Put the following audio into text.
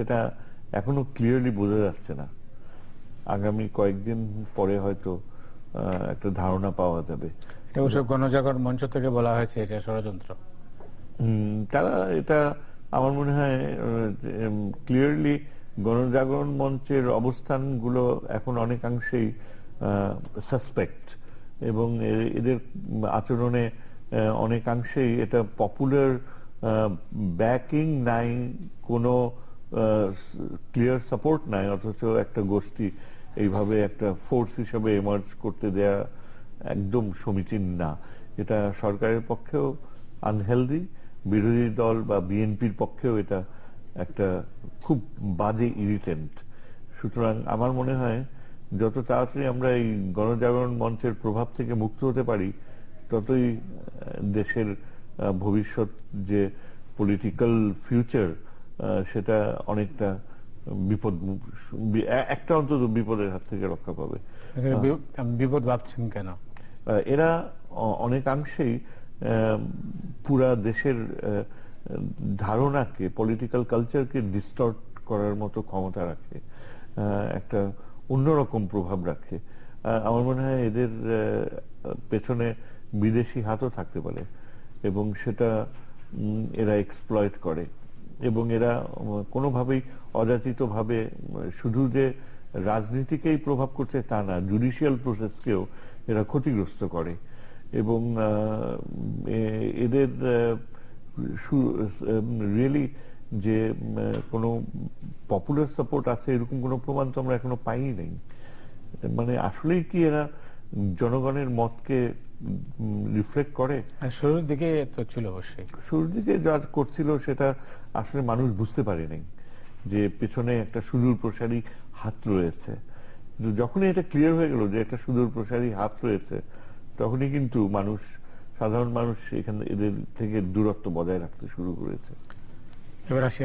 সেটা এখনও ক্লিয়ারলি বোঝা যাচ্ছে না। আগামী কয়েকদিন পরে হয়তো একটা ধারণা পাওয়া যাবে। এটা গণজাগরণ মঞ্চ থেকে বলা হয়েছে এটা ষড়যন্ত্র। তারা এটা আমার মনে হয় ক্লিয়ারলি গণজাগরণ মঞ্চের অবস্থানগুলো এখন অনেকাংশেই সাসপেক্ট এবং এদের আচরণে অনেকাংশেই এটা পপুলার ব্যাকিং নাই কোনো ক্লিয়ার সাপোর্ট নাই, অথচ একটা গোষ্ঠী এইভাবে একটা ফোর্স হিসেবে এমার্জ করতে দেয়া একদম সমীচীন না। এটা সরকারের পক্ষেও আনহেলদি বিরোধী দল বা বিএনপির পক্ষেও এটা একটা খুব বাজে ইরিটেন্ট সুতরাং আমার মনে হয়, যত তাড়াতাড়ি আমরা এই গণজাগরণ মঞ্চের প্রভাব থেকে মুক্ত হতে পারি, ততই দেশের ভবিষ্যৎ যে পলিটিক্যাল ফিউচার সেটা অনেকটা বিপদ একটা অন্তত বিপদের হাত থেকে রক্ষা পাবে। বিপদ ভাবছেন কেন? এরা অনেকাংশেই পুরা দেশের ধারণাকে পলিটিক্যাল কালচারকে ডিস্টর্ট করার মতো ক্ষমতা রাখে আহ, একটা অন্যরকম প্রভাব রাখে। আমার মনে হয় এদের পেছনে বিদেশি হাতও থাকতে পারে এবং সেটা এরা এক্সপ্লয়েট করে। এবং এরা কোনোভাবেই অযাচিতভাবে, শুধু যে রাজনীতিকেই প্রভাব করছে তা না জুডিশিয়াল প্রসেসকেও এরা ক্ষতিগ্রস্ত করে। এবং এদের রিয়েলি যে কোনো পপুলার সাপোর্ট আছে, এরকম কোনো প্রমাণ তো আমরা এখনও পাইই নাই। মানে আসলেই কি এরা জনগণের মতকে রিফ্লেক্ট করে। শুরুর দিকে তো ছিল অবশ্যই। শুরুর দিকে যা করছিল সেটা আসলে মানুষ বুঝতে পারে নাই যে পেছনে একটা সুদূর প্রসারী হাত রয়েছে। কিন্তু যখনই এটা ক্লিয়ার হয়ে গেল যে একটা সুদূর প্রসারী হাত রয়েছে তখনই কিন্তু মানুষ সাধারণ মানুষ এখানে এদের থেকে দূরত্ব বজায় রাখতে শুরু করেছে। এবার আসি